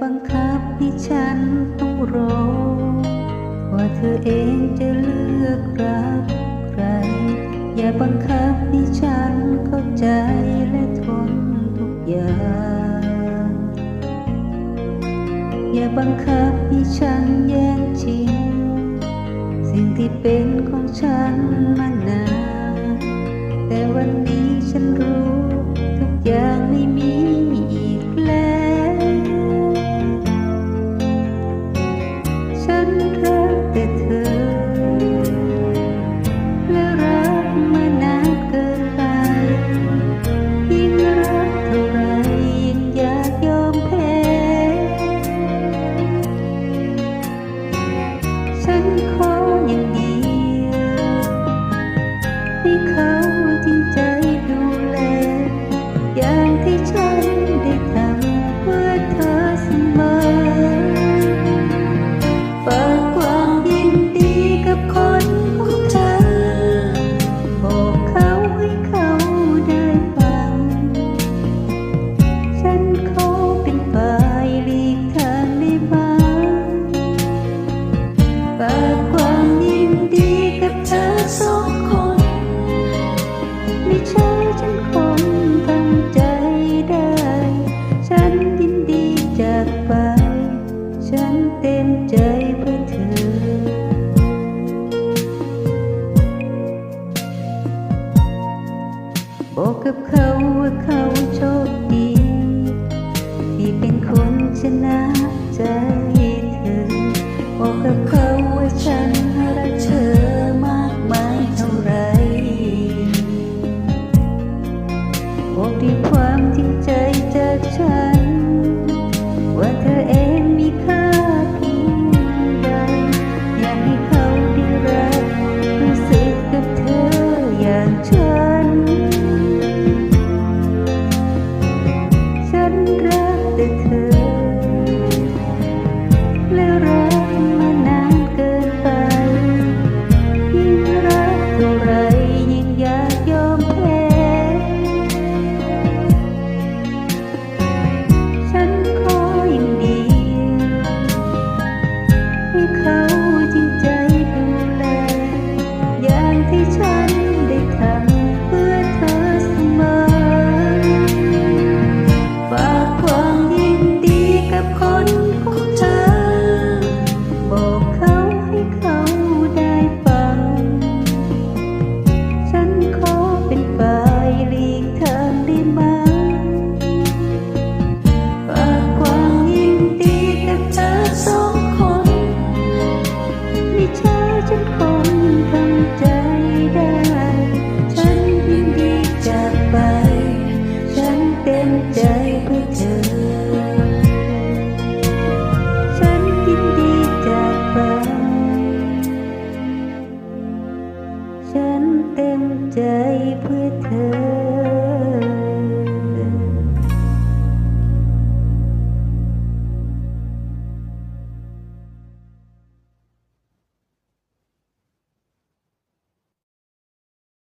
บังคับให้ฉันต้องรอ ว่าเธอเองจะเลือกรักใคร อย่าบังคับให้ฉันเข้าใจและทนทุกอย่าง อย่าบังคับให้ฉันแย่งชิงสิ่งที่เป็นของฉันมานานแต่วันนี้ฉันรู้ทุกอย่างไม่มี เขาโชคดี ที่เป็นคนชนะใจเธอ บอกกับเขาว่าฉันรักเธอมากมายเท่าไรบอกด้วยความจริงใจจากฉัน with her.